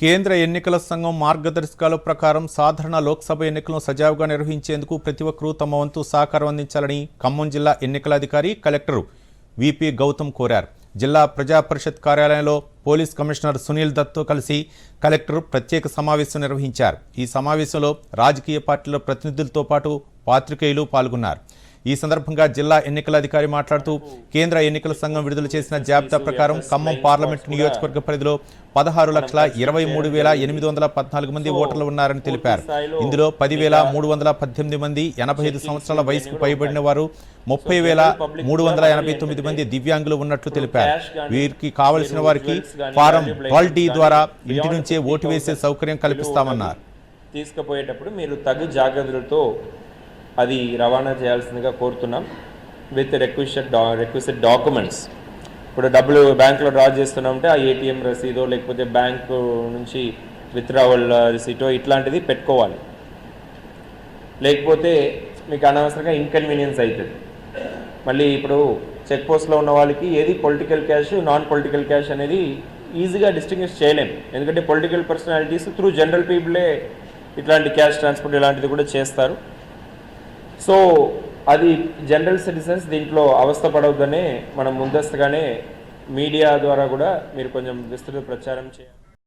కేంద్ర ఎన్నికల సంఘం మార్గదర్శకాల ప్రకారం సాధారణ లోక్సభ ఎన్నికలను సజావుగా నిర్వహించేందుకు ప్రతి ఒక్కరూ తమ వంతు సహకారం అందించాలని ఖమ్మం జిల్లా ఎన్నికల అధికారి కలెక్టర్ విపి గౌతమ్ కోరారు. జిల్లా ప్రజా పరిషత్ కార్యాలయంలో పోలీస్ కమిషనర్ సునీల్ దత్తో కలిసి కలెక్టర్ ప్రత్యేక సమావేశం నిర్వహించారు. ఈ సమావేశంలో రాజకీయ పార్టీల ప్రతినిధులతో పాటు పాత్రికేయులు పాల్గొన్నారు. ఈ సందర్భంగా జిల్లా ఎన్నికల అధికారి మాట్లాడుతూ కేంద్ర ఎన్నికల సంఘం విడుదల చేసిన జాబితా ప్రకారం ఖమ్మం పార్లమెంట్ నియోజకవర్గ పరిధిలో పదహారు లక్షల ఇరవై మూడు వేల ఎనిమిది వందల పద్నాలుగు మంది ఓటర్లు ఉన్నారని తెలిపారు. ఇందులో పదివేల మూడు వందల పద్దెనిమిది మంది ఎనభై ఐదు సంవత్సరాల వయసుకు పైబడిన వారు ముప్పై వేల మూడు వందల ఎనభై తొమ్మిది మంది దివ్యాంగులు ఉన్నట్లు తెలిపారు. వీరికి కావలసిన వారికి ఫారం ట్వెల్వ్ డి ద్వారా ఇంటి నుంచే ఓటు వేసే సౌకర్యం కల్పిస్తామన్నారు. తీసుకుపోయేటప్పుడు మీరు తగు జాగ్రత్తలతో అది రవాణా చేయాల్సిందిగా కోరుతున్నాం విత్ రిక్వెస్టెడ్ డా రిక్వెస్టెడ్ డాక్యుమెంట్స్ ఇప్పుడు డబ్బులు బ్యాంకులో డ్రా చేస్తున్నామంటే ఆ ఏటీఎం రసీదో లేకపోతే బ్యాంకు నుంచి విత్డ్రావల్ రిసీటో ఇట్లాంటిది పెట్టుకోవాలి. లేకపోతే మీకు అనవసరంగా ఇన్కన్వీనియన్స్ అవుతుంది మళ్ళీ ఇప్పుడు చెక్ పోస్ట్లో ఉన్న వాళ్ళకి ఏది political cash non political cash అనేది ఈజీగా డిస్టింగ్విష్ చేయలేం. ఎందుకంటే పొలిటికల్ పర్సనాలిటీస్ త్రూ జనరల్ పీపులే ఇట్లాంటి క్యాష్ ట్రాన్స్పోర్ట్ ఇలాంటిది కూడా చేస్తారు. సో అది జనరల్ సిటిజన్స్ దీంట్లో అవస్థ పడవద్దనే మనం ముందస్తుగానే మీడియా ద్వారా కూడా మీరు కొంచెం విస్తృత ప్రచారం చేయాలి.